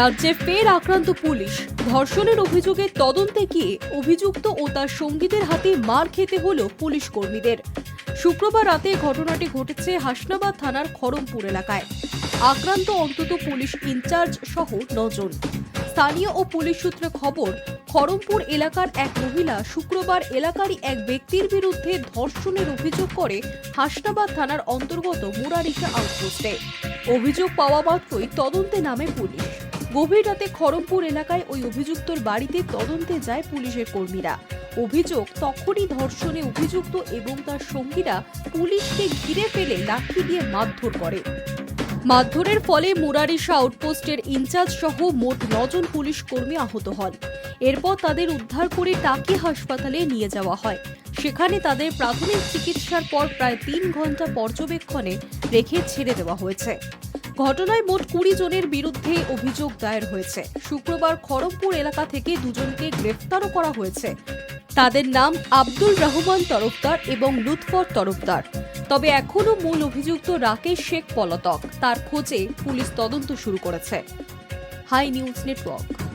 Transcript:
রাজ্যে ফের আক্রান্ত পুলিশ। ধর্ষণের অভিযোগে তদন্তে গিয়ে অভিযুক্ত ও তার সঙ্গীদের হাতে মার খেতে হলো পুলিশ কর্মীদের। শুক্রবার রাতে ঘটনাটি ঘটেছে হাসনাবাদ থানার খড়মপুর এলাকায়। আক্রান্ত অন্তত পুলিশ ইনচার্জ সহ নজন। স্থানীয় ও পুলিশ সূত্রে খবর খড়মপুর এলাকার এক মহিলা শুক্রবার এলাকারই এক ব্যক্তির বিরুদ্ধে ধর্ষণের অভিযোগ করে হাসনাবাদ থানার অন্তর্গত মুরারিশা আউটপোস্টে অভিযোগ পাওয়া মাত্রই তদন্তে নামে পুলিশ। গভীর রাতে খড়মপুর এলাকায় ওই অভিযুক্তর বাড়িতে তদন্তে যায় পুলিশের কর্মীরা। অভিযোগ, তখনই ধর্ষণে অভিযুক্ত এবং তার সঙ্গীরা পুলিশকে ঘিরে ফেলে লাঠি দিয়ে মারধর করে। মারধরের ফলে মুরারিশা আউটপোস্টের ইনচার্জ সহ মোট নজন পুলিশ কর্মী আহত হন। এরপর তাদের উদ্ধার করে টাকি হাসপাতালে নিয়ে যাওয়া হয়। সেখানে তাদের প্রাথমিক চিকিৎসার পর প্রায় তিন ঘণ্টা পর্যবেক্ষণে রেখে ছেড়ে দেওয়া হয়েছে। ঘটনায় মোট কুড়ি জনের বিরুদ্ধে অভিযোগ দায়ের হয়েছে। শুক্রবার খড়গপুর এলাকা থেকে দুজনকে গ্রেফতারও করা হয়েছে। তাদের নাম আব্দুল রহমান তরফদার এবং লুৎফর তরফদার। তবে এখনও মূল অভিযুক্ত রাকেশ শেখ পলাতক। তার খোঁজে পুলিশ তদন্ত শুরু করেছে। High news network.